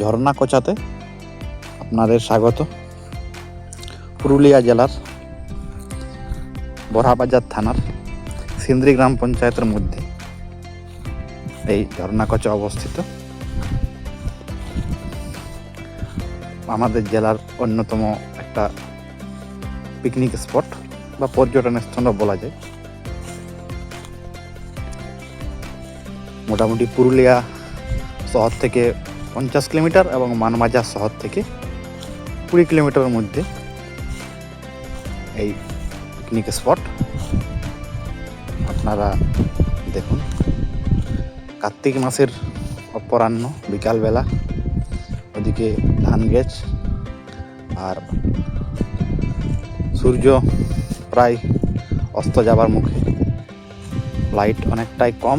ঝর্ণা কোচাতে আপনাদের স্বাগত। পুরুলিয়া জেলার বড়াবাজার থানার সিন্দ্রি গ্রাম পঞ্চায়েতের মধ্যে এই ঝর্ণা কোচা অবস্থিত। আমাদের জেলার অন্যতম একটা পিকনিক স্পট বা পর্যটন স্থানও বলা যায়। মোটামুটি পুরুলিয়া শহর থেকে পঞ্চাশ কিলোমিটার এবং মানবাজার শহর থেকে কুড়ি কিলোমিটারের মধ্যে এই পিকনিক স্পট আপনারা দেখুন, কার্তিক মাসের অপরাহ্ন, বিকালবেলা, ওদিকে ধান গেছ, আর সূর্য প্রায় অস্ত যাবার মুখে। লাইট অনেকটাই কম।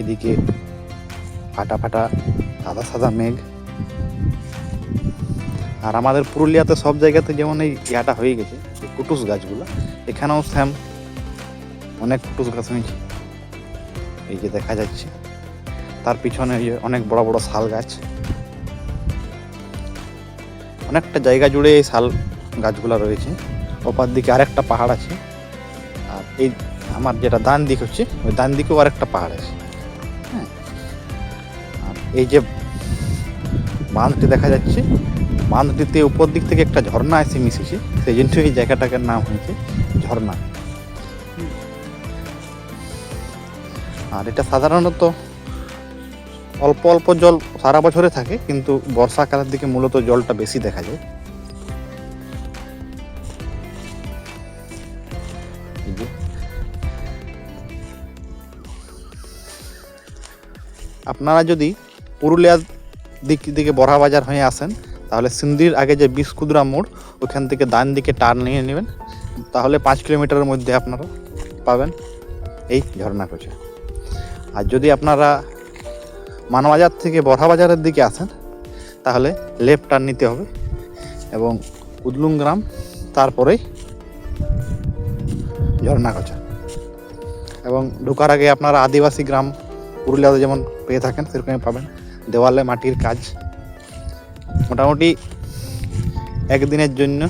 এদিকে ফাটা ফাটা, সাদা সাদা মেঘ। আর আমাদের পুরুলিয়াতে সব জায়গাতে যেমন এই ইয়াটা হয়ে গেছে কুটুস গাছগুলো, এখানেও স্যাম অনেক কুটুস গাছ হয়েছে। এই যে দেখা যাচ্ছে, তার পিছনে ওই যে অনেক বড় বড় শাল গাছ। অনেকটা জায়গা জুড়ে এই শাল গাছগুলো রয়েছে। ওপার দিকে আরেকটা পাহাড় আছে। আর এই আমার যেটা ডান দিক হচ্ছে, ওই ডান দিকেও আরেকটা পাহাড় আছে। এই যে বাঁধটি দেখা যাচ্ছে বাঁধটিতে উপর দিক থেকে একটা ঝর্ণা এসে মিশেছে। সেই জন্য এই জায়গাটার নাম হয়েছে ঝর্ণা। আর এটা সাধারণত অল্প অল্প জল সারা বছরে থাকে, কিন্তু বর্ষাকালের দিকে মূলত জলটা বেশি দেখা যায়। আপনারা যদি পুরুলিয়ার দিক দিকে বড়া বাজার হয়ে আসেন, তাহলে সিন্দির আগে যে বিস্কুদরা মোড়, ওখান থেকে ডান দিকে টার্ন নিয়ে নেবেন। তাহলে পাঁচ কিলোমিটারের মধ্যে আপনারা পাবেন এই ঝর্ণা কোচা আর যদি আপনারা মানবাজার থেকে বড়া বাজারের দিকে আসেন, তাহলে লেফট টার্ন নিতে হবে এবং উদলুং গ্রাম, তারপরেই ঝর্ণা কোচা এবং ঢোকার আগে আপনারা আদিবাসী গ্রাম পুরুলিয়াতে যেমন পেয়ে থাকেন, সেরকমই পাবেন। দেওয়ালে মাটির কাজ। মোটামুটি একদিনের জন্য,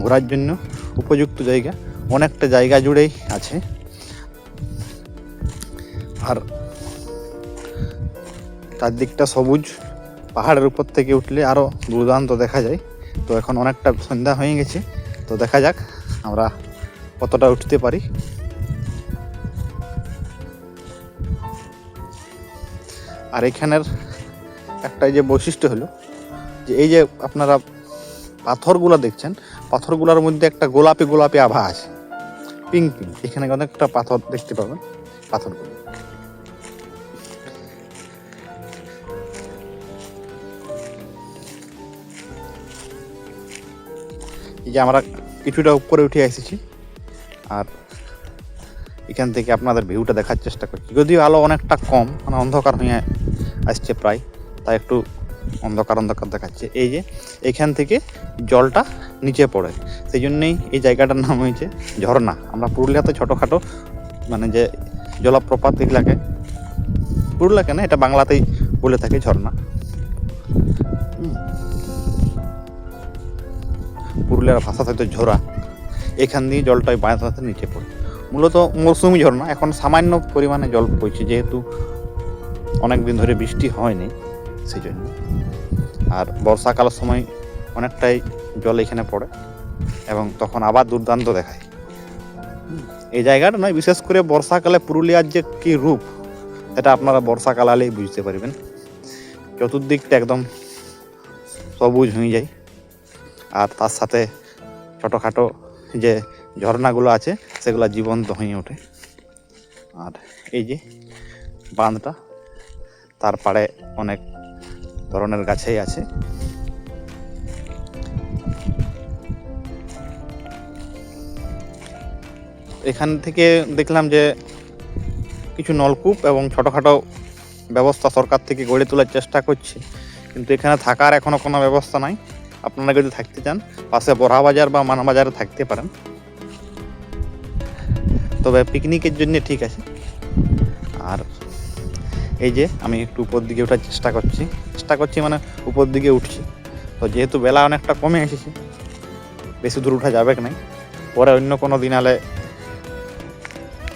ঘোরার জন্য উপযুক্ত জায়গা। অনেকটা জায়গা জুড়েই আছে। আর চারদিকটা সবুজ। পাহাড়ের উপর থেকে উঠলে আরও দুর্দান্ত দেখা যায়। তো এখন অনেকটা সন্ধ্যা হয়ে গেছে। তো দেখা যাক আমরা কতটা উঠতে পারি। আর এখানের একটা যে বৈশিষ্ট্য হলো যে এই যে আপনারা পাথরগুলো দেখছেন, পাথরগুলোর মধ্যে একটা গোলাপি গোলাপি আভা আছে পিঙ্ক পিঙ্ক এখানে অনেকটা পাথর দেখতে পাবেন পাথরগুলো। এই যে আমরা কিছুটা উপরে উঠে এসেছি, আর এখান থেকে আপনাদের ভিউটা দেখার চেষ্টা করছি। যদিও আলো অনেকটা কম মানে অন্ধকার হয়ে আসছে প্রায়। তাই একটু অন্ধকার অন্ধকার দেখাচ্ছে। এই যে এখান থেকে জলটা নিচে পড়ে। সেই জন্যেই এই জায়গাটার নাম হয়েছে ঝর্ণা। আমরা পুরুলিয়াতে ছোটোখাটো মানে যে জলপ্রপাত এগুলাকে পুরুলিয়া কেন এটা বাংলাতেই বলে থাকে ঝর্ণা। পুরুলিয়ার ভাষা হয়তো ঝোরা। এখান দিয়ে জলটা বাঁধাতে নিচে পড়ে। মূলত মৌসুমি ঝর্ণা। এখন সামান্য পরিমাণে জল পড়ছে, যেহেতু অনেক দিন ধরে বৃষ্টি হয়নি। সেই জন্য আর বর্ষাকালের সময় অনেকটাই জল এখানে পড়ে এবং তখন আবার দুর্দান্ত দেখায়। এই জায়গাটা নয়, বিশেষ করে বর্ষাকালে পুরুলিয়ার যে কী রূপ সেটা আপনারা বর্ষাকাল আলেই বুঝতে পারবেন। চতুর্দিকটা একদম সবুজ হয়ে যায়। আর তার সাথে ছোটোখাটো যে ঝর্ণাগুলো আছে, সেগুলো জীবন্ত হয়ে ওঠে। আর এই যে বাঁধটা, তার পাড়ে অনেক ধরনের গাছেই আছে। এখান থেকে দেখলাম যে কিছু নলকূপ এবং ছোটোখাটো ব্যবস্থা সরকার থেকে গড়ে তোলার চেষ্টা করছে। কিন্তু এখানে থাকার এখনও কোনো ব্যবস্থা নাই। আপনারা যদি থাকতে চান, পাশে বড়া বাজার বা মানা বাজারে থাকতে পারেন। তবে পিকনিকের জন্য ঠিক আছে। আর এই যে আমি একটু উপর দিকে ওঠার চেষ্টা করছি। চেষ্টা করছি মানে উপর দিকে উঠছি। তো যেহেতু বেলা অনেকটা কমে এসেছে, বেশি দূর উঠা যাবে নাই? পরে অন্য কোনো দিন আলে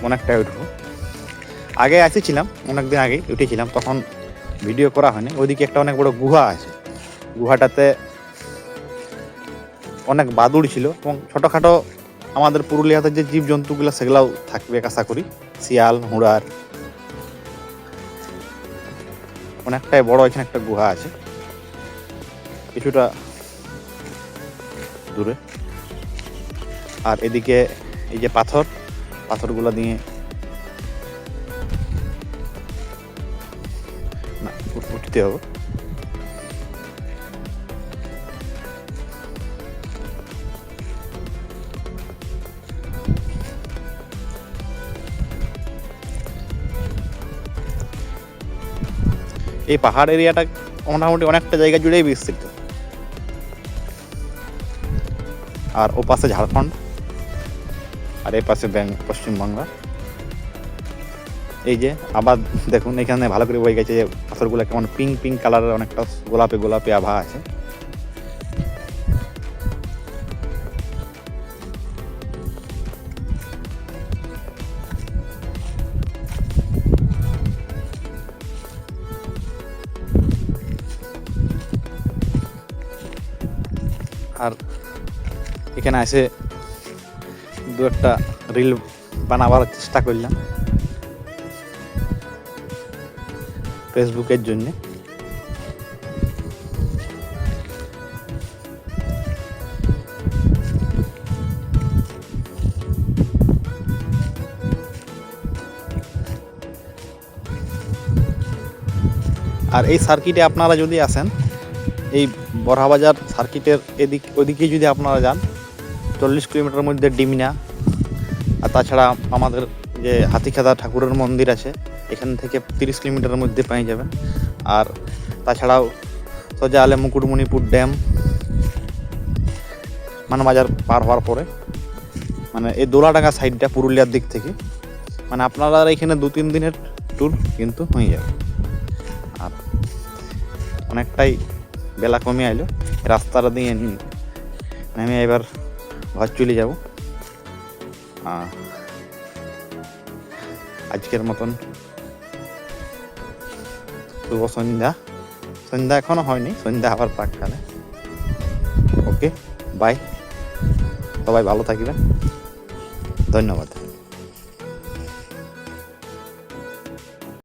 অনেকটাই উঠবো। আগে আসেছিলাম অনেক দিন আগেই উঠেছিলাম, তখন ভিডিও করা হয়নি। ওইদিকে একটা অনেক বড় গুহা আছে। গুহাটাতে অনেক বাদুড় ছিল এবং ছোটোখাটো আমাদের পুরুলিয়াতে যে জীবজন্তুগুলো, সেগুলাও থাকবে আশা করি। শিয়াল, হুড়ার অনেকটাই বড়, এখানে একটা গুহা আছে। কিছুটা দূরে। আর এদিকে এই যে পাথর, পাথরগুলো দিয়ে না উঠতে হবে। এই পাহাড় এরিয়াটা মোটামুটি অনেকটা জায়গা জুড়েই বিস্তৃত। আর ও পাশে ঝাড়খণ্ড, আর এই পাশে পশ্চিমবাংলা। এই যে, আবার দেখুন, এখানে ভালো করে বই গেছে যে পাথরগুলো কেমন পিঙ্ক পিঙ্ক কালারের অনেকটা গোলাপি গোলাপি আভা আছে। আর এখানে এসে দু একটা রিল বানাবার চেষ্টা করলাম ফেসবুকের জন্য। আর এই সার্কিটে আপনারা যদি আসেন এই বড়হাবাজার সার্কিটের এদিক ওদিকে যদি আপনারা যান, চল্লিশ কিলোমিটার মধ্যে ডিমিনা, আর তাছাড়া আমাদের যে হাতিখাদা ঠাকুরের মন্দির আছে, এখান থেকে তিরিশ কিলোমিটারের মধ্যে পেয়ে যাবেন। আর তাছাড়াও সোজা আলে মুকুটমণিপুর ড্যাম, মানবাজার পার হওয়ার পরে মানে এই দোলাডাঙ্গা সাইডটা পুরুলিয়ার দিক থেকে মানে আপনারা এখানে দু তিন দিনের ট্যুর কিন্তু হয়ে যাবে। আর অনেকটাই বেলা কমে আইলো, রাস্তাটা দিয়ে নেমে এবার ঘর চলে যাব। আজকের মতন শুভ সন্ধ্যা। সন্ধ্যা এখনও হয়নি, সন্ধ্যা আবার প্রাককালে। ওকে বাই সবাই ভালো থাকবেন। ধন্যবাদ।